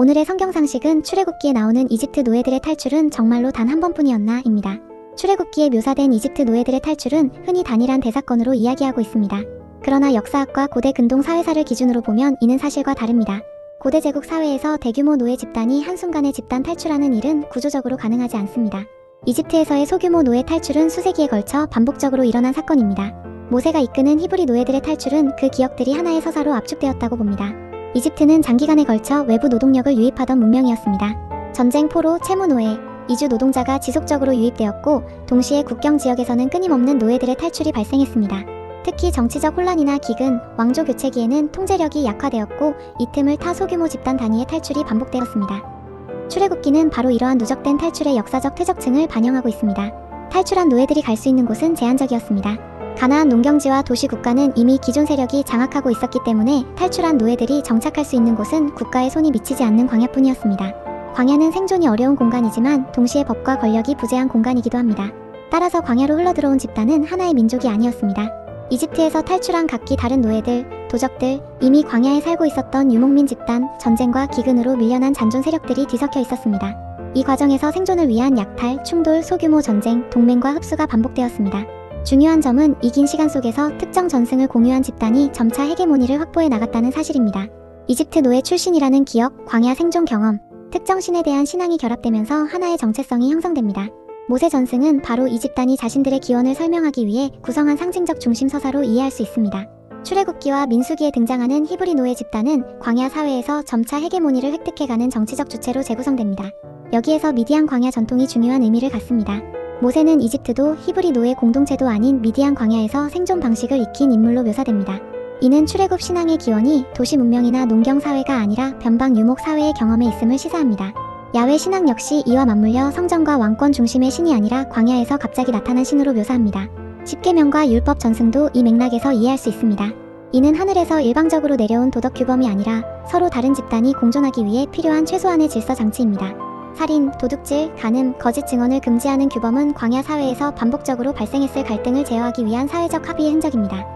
오늘의 성경 상식은 출애굽기에 나오는 이집트 노예들의 탈출은 정말로 단 한 번뿐이었나 입니다. 출애굽기에 묘사된 이집트 노예들의 탈출은 흔히 단일한 대사건으로 이야기하고 있습니다. 그러나 역사학과 고대 근동 사회사를 기준으로 보면 이는 사실과 다릅니다. 고대 제국 사회에서 대규모 노예 집단이 한순간에 집단 탈출하는 일은 구조적으로 가능하지 않습니다. 이집트에서의 소규모 노예 탈출은 수세기에 걸쳐 반복적으로 일어난 사건입니다. 모세가 이끄는 히브리 노예들의 탈출은 그 기억들이 하나의 서사로 압축되었다고 봅니다. 이집트는 장기간에 걸쳐 외부 노동력을 유입하던 문명이었습니다. 전쟁, 포로, 채무 노예, 이주 노동자가 지속적으로 유입되었고 동시에 국경 지역에서는 끊임없는 노예들의 탈출이 발생했습니다. 특히 정치적 혼란이나 기근, 왕조 교체기에는 통제력이 약화되었고 이 틈을 타 소규모 집단 단위의 탈출이 반복되었습니다. 출애굽기는 바로 이러한 누적된 탈출의 역사적 퇴적층을 반영하고 있습니다. 탈출한 노예들이 갈 수 있는 곳은 제한적이었습니다. 가나안 농경지와 도시 국가는 이미 기존 세력이 장악하고 있었기 때문에 탈출한 노예들이 정착할 수 있는 곳은 국가의 손이 미치지 않는 광야뿐이었습니다. 광야는 생존이 어려운 공간이지만 동시에 법과 권력이 부재한 공간이기도 합니다. 따라서 광야로 흘러들어온 집단은 하나의 민족이 아니었습니다. 이집트에서 탈출한 각기 다른 노예들, 도적들, 이미 광야에 살고 있었던 유목민 집단, 전쟁과 기근으로 밀려난 잔존 세력들이 뒤섞여 있었습니다. 이 과정에서 생존을 위한 약탈, 충돌, 소규모 전쟁, 동맹과 흡수가 반복되었습니다. 중요한 점은 이 긴 시간 속에서 특정 전승을 공유한 집단이 점차 헤게모니를 확보해 나갔다는 사실입니다. 이집트 노예 출신이라는 기억, 광야 생존 경험, 특정 신에 대한 신앙이 결합되면서 하나의 정체성이 형성됩니다. 모세 전승은 바로 이 집단이 자신들의 기원을 설명하기 위해 구성한 상징적 중심 서사로 이해할 수 있습니다. 출애굽기와 민수기에 등장하는 히브리 노예 집단은 광야 사회에서 점차 헤게모니를 획득해가는 정치적 주체로 재구성됩니다. 여기에서 미디안 광야 전통이 중요한 의미를 갖습니다. 모세는 이집트도 히브리 노예 공동체도 아닌 미디안 광야에서 생존 방식을 익힌 인물로 묘사됩니다. 이는 출애굽 신앙의 기원이 도시 문명이나 농경 사회가 아니라 변방 유목 사회의 경험에 있음을 시사합니다. 야외 신앙 역시 이와 맞물려 성전과 왕권 중심의 신이 아니라 광야에서 갑자기 나타난 신으로 묘사합니다. 십계명과 율법 전승도 이 맥락에서 이해할 수 있습니다. 이는 하늘에서 일방적으로 내려온 도덕 규범이 아니라 서로 다른 집단이 공존하기 위해 필요한 최소한의 질서 장치입니다. 살인, 도둑질, 간음, 거짓 증언을 금지하는 규범은 광야 사회에서 반복적으로 발생했을 갈등을 제어하기 위한 사회적 합의의 흔적입니다.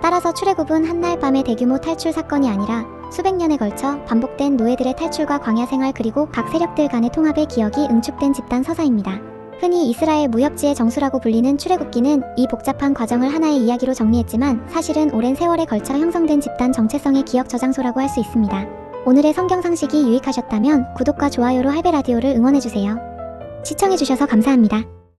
따라서 출애굽은 한날 밤의 대규모 탈출 사건이 아니라 수백 년에 걸쳐 반복된 노예들의 탈출과 광야 생활 그리고 각 세력들 간의 통합의 기억이 응축된 집단 서사입니다. 흔히 이스라엘 무협지의 정수라고 불리는 출애굽기는 이 복잡한 과정을 하나의 이야기로 정리했지만 사실은 오랜 세월에 걸쳐 형성된 집단 정체성의 기억 저장소라고 할 수 있습니다. 오늘의 성경 상식이 유익하셨다면 구독과 좋아요로 할배라디오를 응원해주세요. 시청해주셔서 감사합니다.